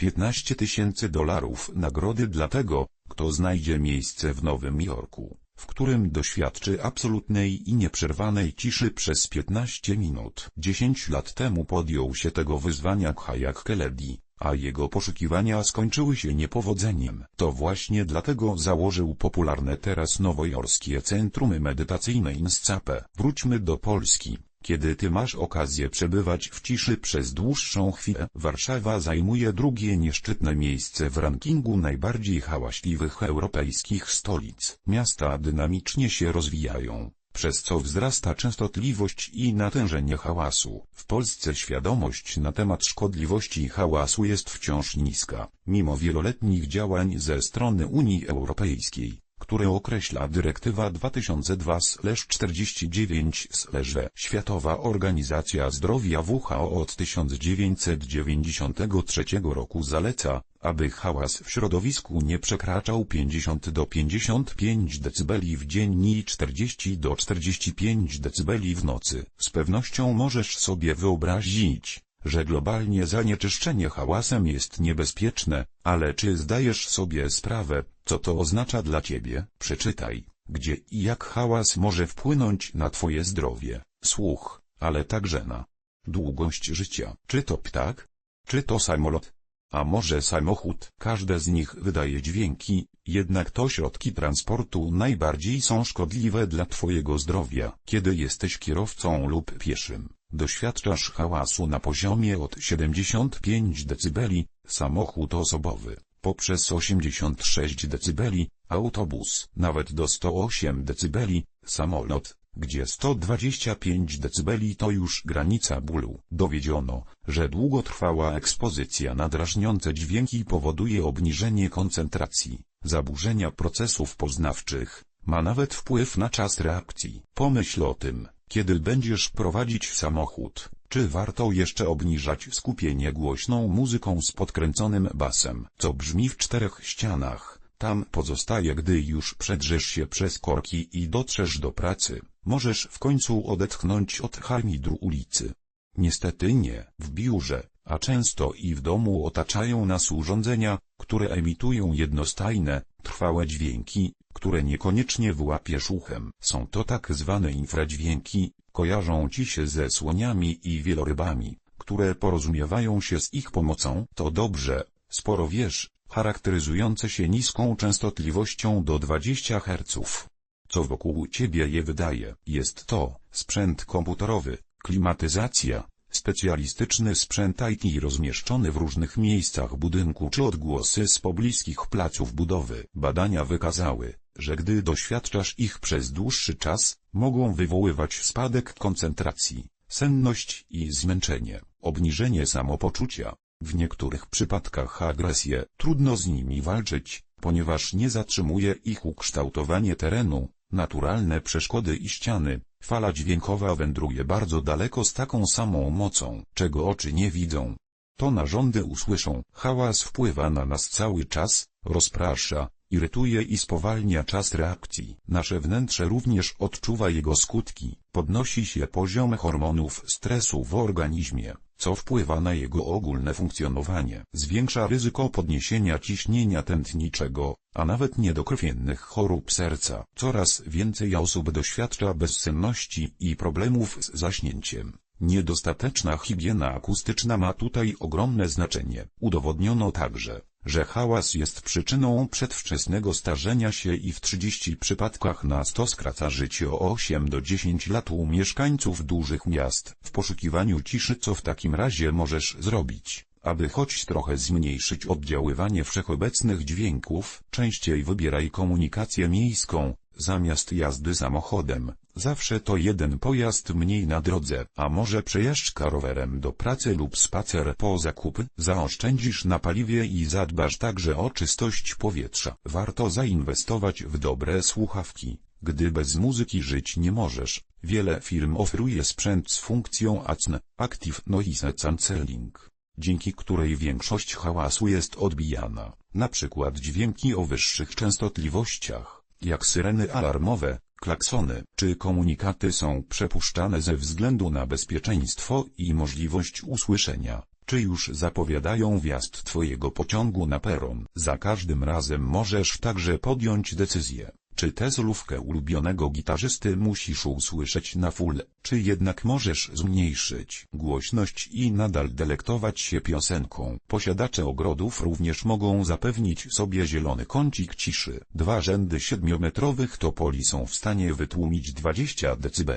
15 tysięcy dolarów nagrody dla tego, kto znajdzie miejsce w Nowym Jorku, w którym doświadczy absolutnej i nieprzerwanej ciszy przez 15 minut. 10 lat temu podjął się tego wyzwania Kayak Kennedy, a jego poszukiwania skończyły się niepowodzeniem. To właśnie dlatego założył popularne teraz nowojorskie Centrum Medytacyjne Inscape. Wróćmy do Polski. Kiedy ty masz okazję przebywać w ciszy przez dłuższą chwilę, Warszawa zajmuje drugie nieszczytne miejsce w rankingu najbardziej hałaśliwych europejskich stolic. Miasta dynamicznie się rozwijają, przez co wzrasta częstotliwość i natężenie hałasu. W Polsce świadomość na temat szkodliwości hałasu jest wciąż niska, mimo wieloletnich działań ze strony Unii Europejskiej które określa dyrektywa 2002-49-E. Światowa Organizacja Zdrowia WHO od 1993 roku zaleca, aby hałas w środowisku nie przekraczał 50 do 55 dB w dzień i 40 do 45 dB w nocy. Z pewnością możesz sobie wyobrazić, że globalnie zanieczyszczenie hałasem jest niebezpieczne, ale czy zdajesz sobie sprawę, co to oznacza dla ciebie? Przeczytaj, gdzie i jak hałas może wpłynąć na twoje zdrowie, słuch, ale także na długość życia. Czy to ptak? Czy to samolot? A może samochód? Każde z nich wydaje dźwięki, jednak to środki transportu najbardziej są szkodliwe dla twojego zdrowia. Kiedy jesteś kierowcą lub pieszym, doświadczasz hałasu na poziomie od 75 dB, samochód osobowy, poprzez 86 dB, autobus, nawet do 108 dB, samolot, gdzie 125 dB to już granica bólu. Dowiedziono, że długotrwała ekspozycja na drażniące dźwięki powoduje obniżenie koncentracji, zaburzenia procesów poznawczych, ma nawet wpływ na czas reakcji. Pomyśl o tym, kiedy będziesz prowadzić samochód, czy warto jeszcze obniżać skupienie głośną muzyką z podkręconym basem, co brzmi w czterech ścianach, tam pozostaje gdy już przedrzesz się przez korki i dotrzesz do pracy, możesz w końcu odetchnąć od harmidru ulicy. Niestety nie, w biurze, a często i w domu otaczają nas urządzenia, które emitują jednostajne, trwałe dźwięki, które niekoniecznie wyłapiesz uchem. Są to tak zwane infradźwięki, kojarzą ci się ze słoniami i wielorybami, które porozumiewają się z ich pomocą. To dobrze, sporo wiesz, charakteryzujące się niską częstotliwością do 20 Hz. Co wokół ciebie je wydaje, jest to sprzęt komputerowy, klimatyzacja, specjalistyczny sprzęt IT rozmieszczony w różnych miejscach budynku czy odgłosy z pobliskich placów budowy. Badania wykazały, że gdy doświadczasz ich przez dłuższy czas, mogą wywoływać spadek koncentracji, senność i zmęczenie, obniżenie samopoczucia, w niektórych przypadkach agresję. Trudno z nimi walczyć, ponieważ nie zatrzymuje ich ukształtowanie terenu, naturalne przeszkody i ściany, fala dźwiękowa wędruje bardzo daleko z taką samą mocą, czego oczy nie widzą. To narządy usłyszą, hałas wpływa na nas cały czas, rozprasza, irytuje i spowalnia czas reakcji. Nasze wnętrze również odczuwa jego skutki, podnosi się poziom hormonów stresu w organizmie, co wpływa na jego ogólne funkcjonowanie. Zwiększa ryzyko podniesienia ciśnienia tętniczego, a nawet niedokrwiennych chorób serca. Coraz więcej osób doświadcza bezsenności i problemów z zaśnięciem. Niedostateczna higiena akustyczna ma tutaj ogromne znaczenie. Udowodniono także, że hałas jest przyczyną przedwczesnego starzenia się i w 30 przypadkach na 100 skraca życie o 8 do 10 lat u mieszkańców dużych miast. W poszukiwaniu ciszy co w takim razie możesz zrobić? Aby choć trochę zmniejszyć oddziaływanie wszechobecnych dźwięków, częściej wybieraj komunikację miejską, zamiast jazdy samochodem. Zawsze to jeden pojazd mniej na drodze, a może przejażdżka rowerem do pracy lub spacer po zakupy, zaoszczędzisz na paliwie i zadbasz także o czystość powietrza. Warto zainwestować w dobre słuchawki, gdy bez muzyki żyć nie możesz. Wiele firm oferuje sprzęt z funkcją ACN, Active Noise Cancelling, dzięki której większość hałasu jest odbijana, na przykład dźwięki o wyższych częstotliwościach, jak syreny alarmowe, klaksony czy komunikaty są przepuszczane ze względu na bezpieczeństwo i możliwość usłyszenia, czy już zapowiadają wjazd twojego pociągu na peron. Za każdym razem możesz także podjąć decyzję, czy tę solówkę ulubionego gitarzysty musisz usłyszeć na full, czy jednak możesz zmniejszyć głośność i nadal delektować się piosenką. Posiadacze ogrodów również mogą zapewnić sobie zielony kącik ciszy. Dwa rzędy siedmiometrowych topoli są w stanie wytłumić 20 dB,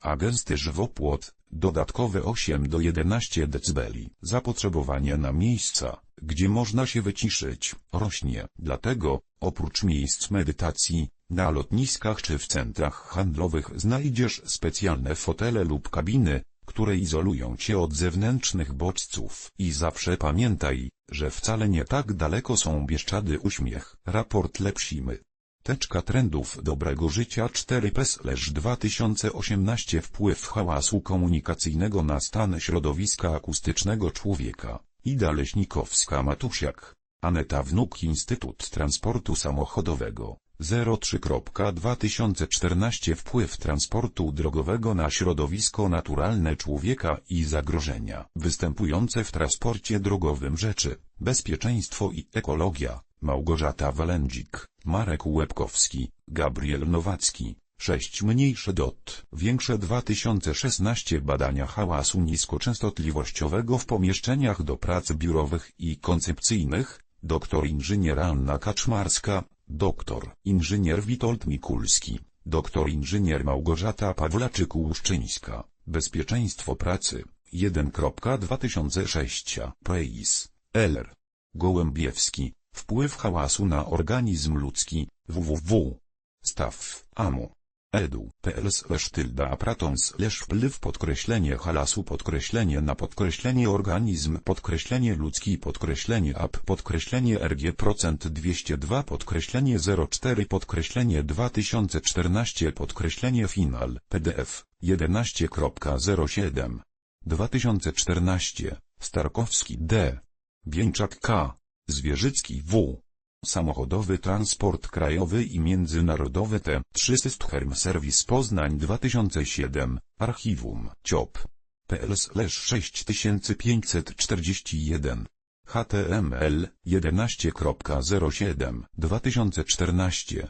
a gęsty żywopłot dodatkowe 8 do 11 dB. Zapotrzebowanie na miejsca, gdzie można się wyciszyć, rośnie. Dlatego, oprócz miejsc medytacji, na lotniskach czy w centrach handlowych znajdziesz specjalne fotele lub kabiny, które izolują cię od zewnętrznych bodźców. I zawsze pamiętaj, że wcale nie tak daleko są Bieszczady uśmiech. Raport Lepsimy. Teczka trendów dobrego życia 4P/2018 Wpływ hałasu komunikacyjnego na stan środowiska akustycznego człowieka. Ida Leśnikowska-Matusiak. Aneta Wnuk Instytut Transportu Samochodowego. 03.2014 Wpływ transportu drogowego na środowisko naturalne człowieka i zagrożenia występujące w transporcie drogowym rzeczy, bezpieczeństwo i ekologia. Małgorzata Walędzik, Marek Łebkowski, Gabriel Nowacki. 6 mniejsze dot. Większe 2016 badania hałasu niskoczęstotliwościowego w pomieszczeniach do prac biurowych i koncepcyjnych, doktor inżynier Anna Kaczmarska, doktor inżynier Witold Mikulski, doktor inżynier Małgorzata Pawlaczyk-Łuszczyńska, bezpieczeństwo pracy, 1.2006 Preis, LR. Gołębiewski, wpływ hałasu na organizm ludzki, www. Staw, AMU. Edu, pl slash tylda apraton slash wpływ podkreślenie halasu podkreślenie na podkreślenie organizm podkreślenie ludzki podkreślenie ap podkreślenie rg procent 202 podkreślenie 04 podkreślenie 2014 podkreślenie final pdf 11.07 2014 Starkowski D. Bieńczak K. Zwierzycki W. Samochodowy transport krajowy i międzynarodowy T3 System Service Poznań 2007, Archiwum CIOP. PL 6541. HTML 11.07 2014